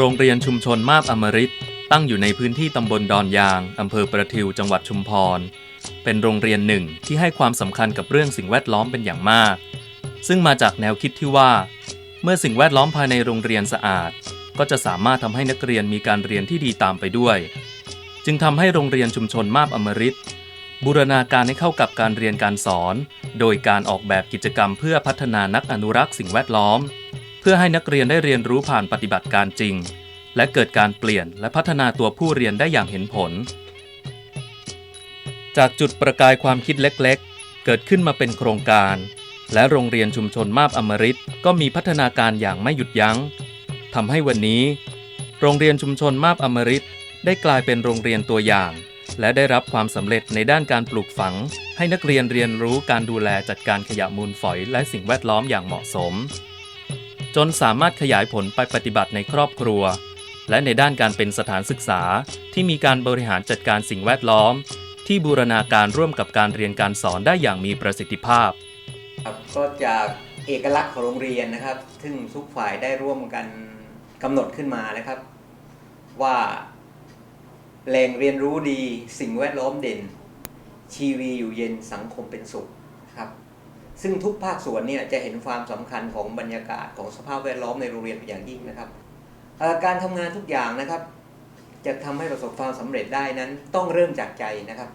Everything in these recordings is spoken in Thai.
โรงเรียนชุมชนมาบอมฤตตั้งอยู่ในพื้นที่ตำบลดอนยาง อำเภอประทิวจังหวัดชุมพร เป็นโรงเรียนหนึ่งที่ให้ความสำคัญกับเรื่องสิ่งแวดล้อมเป็นอย่างมาก ซึ่งมาจากแนวคิดที่ว่า เมื่อสิ่งแวดล้อมภายในโรงเรียนสะอาด ก็จะสามารถทำให้นักเรียนมีการเรียนที่ดีตามไปด้วย จึงทำให้โรงเรียนชุมชนมาบอมฤตบูรณาการให้เข้ากับการเรียนการสอน โดยการออกแบบกิจกรรมเพื่อพัฒนานักอนุรักษ์สิ่งแวดล้อม พื่อให้นักเรียนได้เรียนรู้ผ่านปฏิบัติการจริง และเกิดการเปลี่ยนและพัฒนาตัวผู้เรียนได้อย่างเห็นผล จากจุดประกายความคิดเล็กๆ เกิดขึ้นมาเป็นโครงการ และโรงเรียนชุมชนมาบอมฤตก็มีพัฒนาการอย่างไม่หยุดยัง้งทำให้วันนี้ โรงเรียนชุมชนมาบอมฤตได้กลายเป็นโรงเรียนตัวอย่าง และได้รับความสำเร็จในด้านการปลูกฝัง ให้นักเรียนเรียนรู้การดูแลจัดการขยะมูลฝอยและสิ่งแวดล้อมอย่างเหมาะสม จนสามารถขยายผลไปปฏิบัติในครอบครัว และในด้านการเป็นสถานศึกษาที่มีการบริหารจัดการสิ่งแวดล้อม ที่บูรณาการร่วมกับการเรียนการสอนได้อย่างมีประสิทธิภาพ ครับก็จากเอกลักษณ์ของโรงเรียนนะครับ ซึ่งทุกฝ่ายได้ร่วมกันกำหนดขึ้นมานะครับ ว่าแหล่งเรียนรู้ดีสิ่งแวดล้อมเด่น ชีวีอยู่เย็นสังคมเป็นสุข ซึ่งทุกภาคส่วนเนี่ยจะเห็นความสำคัญของบรรยากาศของสภาพแวดล้อมในโรงเรียนเป็นอย่างยิ่งนะครับ การทำงานทุกอย่างนะครับ จะทำให้ประสบความสำเร็จได้นั้นต้องเริ่มจากใจนะครับ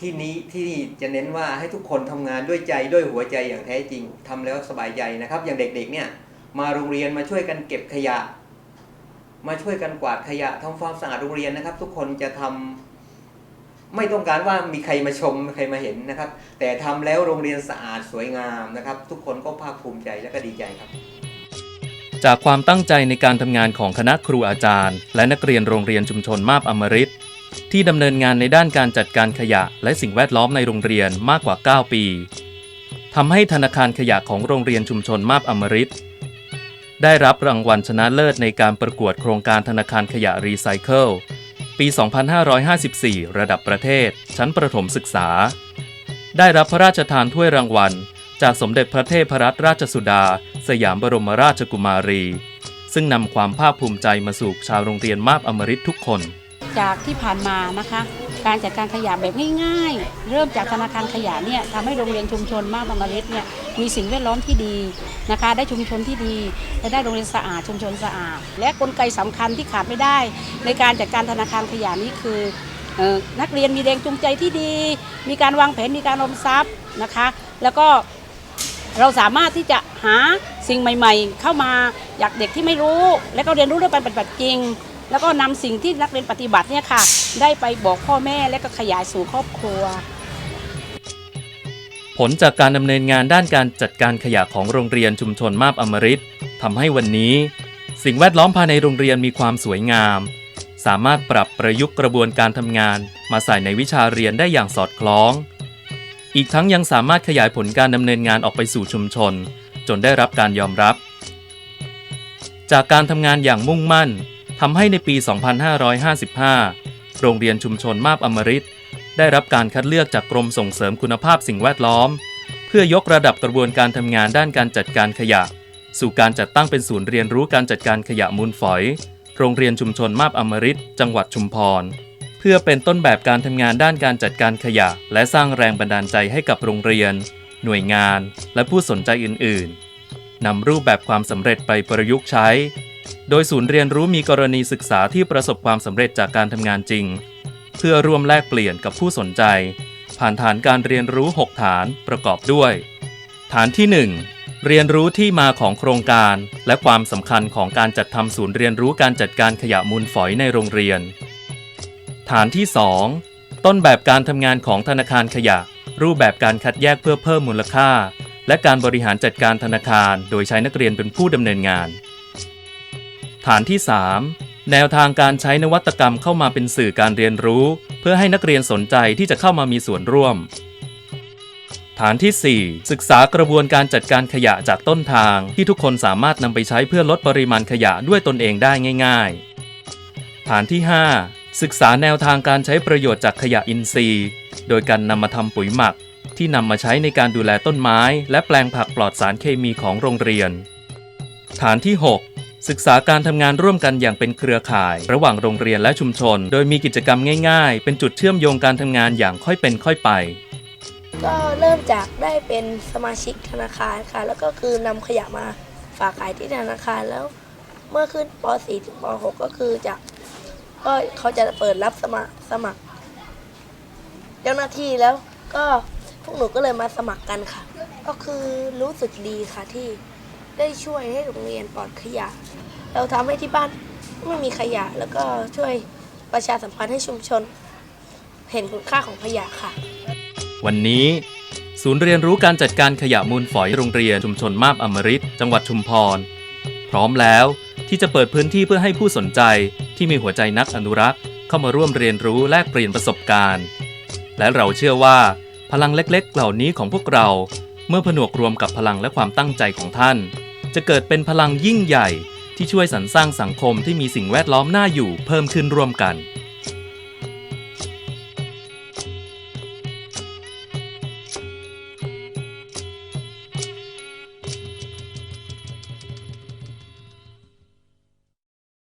ที่นี้ที่จะเน้นว่าให้ทุกคนทำงานด้วยใจด้วยหัวใจอย่างแท้จริงทำแล้วสบายใจนะครับ อย่างเด็กๆเนี่ยมาโรงเรียนมาช่วยกันเก็บขยะ มาช่วยกันกวาดขยะทำความสะอาดโรงเรียนนะครับ ทุกคนจะทำ ไม่ต้องการว่ามีใครมาชมใครมาเห็นนะครับ แต่ทำแล้วโรงเรียนสะอาดสวยงามนะครับ ทุกคนก็ภาคภูมิใจและก็ดีใจครับ จากความตั้งใจในการทำงานของคณะครูอาจารย์ และนักเรียนโรงเรียนชุมชนมาบอมฤตที่ดำเนินงานในด้านการจัดการขยะและสิ่งแวดล้อมในโรงเรียนมากกว่า 9 ปีทำให้ธนาคารขยะของโรงเรียนชุมชนมาบอมฤตได้รับรางวัลชนะเลิศในการประกวดโครงการธนาคารขยะรีไซเคิล ปี 2554 ระดับประเทศ ชั้นประถมศึกษา ได้รับพระราชทานถ้วยรางวัล จากสมเด็จพระเทพรัตนราชสุดา สยามบรมราชกุมารี ซึ่งนำความภาคภูมิใจมาสู่ชาวโรงเรียนมาบอมริตทุกคน จากที่ผ่านมานะคะ การจัดการขยะแบบง่ายๆ เริ่มจากธนาคารขยะเนี่ยทำให้โรงเรียนชุมชนมากบางมฤตเนี่ยมีสิ่งแวดล้อมที่ดีนะคะ ได้ชุมชนที่ดีและได้โรงเรียนสะอาดชุมชนสะอาด และกลไกสำคัญที่ขาดไม่ได้ ในการจัดการธนาคารขยะนี้คืออนักเรียนมีแรงจูงใจที่ดี มีการวางแผนมีการออมทรัพย์นะคะ แล้วก็เราสามารถที่จะหาสิ่งใหม่ ๆ เข้ามาอยากเด็กที่ไม่รู้ แล้วก็เรียนรู้ด้วยการปฏิบัติจริง แล้วก็นำสิ่งที่นักเรียนปฏิบัติเนี่ยค่ะ ได้ไปบอกพ่อแม่และก็ขยายสู่ครอบครัว ผลจากการดำเนินงานด้านการจัดการขยะของโรงเรียนชุมชนมาบอมฤตทำให้วันนี้ สิ่งแวดล้อมภายในโรงเรียนมีความสวยงาม สามารถปรับประยุกต์กระบวนการทำงาน มาใส่ในวิชาเรียนได้อย่างสอดคล้อง อีกทั้งยังสามารถขยายผลการดำเนินงานออกไปสู่ชุมชน จนได้รับการยอมรับ จากการทำงานอย่างมุ่งมั่น ทำให้ในปี 2555 โรงเรียนชุมชนมาบอมฤตได้รับการคัดเลือกจากกรมส่งเสริมคุณภาพสิ่งแวดล้อม เพื่อยกระดับกระบวนการทำงานด้านการจัดการขยะ สู่การจัดตั้งเป็นศูนย์เรียนรู้การจัดการขยะมูลฝอย โรงเรียนชุมชนมาบอมฤตจังหวัดชุมพร เพื่อเป็นต้นแบบการทำงานด้านการจัดการขยะ และสร้างแรงบันดาลใจให้กับโรงเรียน หน่วยงาน และผู้สนใจอื่น ๆนำรูปแบบความสำเร็จไปประยุกต์ใช้ โดยศูนย์เรียนรู้มีกรณีศึกษาที่ประสบความสำเร็จจากการทำงานจริง เพื่อร่วมแลกเปลี่ยนกับผู้สนใจ ผ่านฐานการเรียนรู้ 6 ฐานประกอบด้วย ฐานที่ 1 เรียนรู้ที่มาของโครงการ และความสำคัญของการจัดทำศูนย์เรียนรู้การจัดการขยะมูลฝอยในโรงเรียน ฐานที่ 2 ต้นแบบการทำงานของธนาคารขยะ รูปแบบการคัดแยกเพื่อเพิ่มมูลค่า และการบริหารจัดการธนาคาร โดยใช้นักเรียนเป็นผู้ดำเนินงาน ฐานที่ 3 แนวทางการใช้นวัตกรรมเข้ามาเป็นสื่อการเรียนรู้ เพื่อให้นักเรียนสนใจที่จะเข้ามามีส่วนร่วม ฐานที่ 4 ศึกษากระบวนการจัดการขยะจากต้นทาง ที่ทุกคนสามารถนำไปใช้เพื่อลดปริมาณขยะด้วยตนเองได้ง่าย ๆ ฐานที่ 5 ศึกษาแนวทางการใช้ประโยชน์จากขยะอินทรีย์ โดยการนำมาทำปุ๋ยหมัก ที่นำมาใช้ในการดูแลต้นไม้ และแปลงผักปลอดสารเคมีของโรงเรียน ฐานที่ 6 ศึกษาการทำงานร่วมกันอย่างเป็นเครือข่าย ระหว่างโรงเรียนและชุมชน โดยมีกิจกรรมง่าย ๆ เป็นจุดเชื่อมโยงการทำงานอย่างค่อยเป็นค่อยไป ก็เริ่มจากได้เป็นสมาชิกธนาคารค่ะ แล้วก็คือนำขยะมาฝากขายที่ธนาคารแล้ว เมื่อขึ้นป .4 ถึงป .6 ก็คือจะก็เขาจะเปิดรับสมัครสมัคร เจ้าหน้าที่แล้วก็พวกหนูก็เลยมาสมัครกันค่ะ ก็คือรู้สึกดีค่ะที่ ได้ช่วยให้โรงเรียนปลอดขยะ เราทำให้ที่บ้านไม่มีขยะ แล้วก็ช่วยประชาสัมพันธ์ให้ชุมชน เห็นคุณค่าของขยะค่ะ วันนี้ศูนย์เรียนรู้การจัดการขยะมูลฝอยโรงเรียนชุมชนมาบอมฤตจังหวัดชุมพร พร้อมแล้วที่จะเปิดพื้นที่เพื่อให้ผู้สนใจที่มีหัวใจนักอนุรักษ์ เข้ามาร่วมเรียนรู้แลกเปลี่ยนประสบการณ์ และเราเชื่อว่าพลังเล็กๆ เหล่านี้ของพวกเรา เมื่อผนวกรวมกับพลังและความตั้งใจของท่าน จะเกิดเป็นพลังยิ่งใหญ่ที่ช่วยสรรสร้างสังคมที่มีสิ่งแวดล้อมน่าอยู่เพิ่มขึ้นร่วมกัน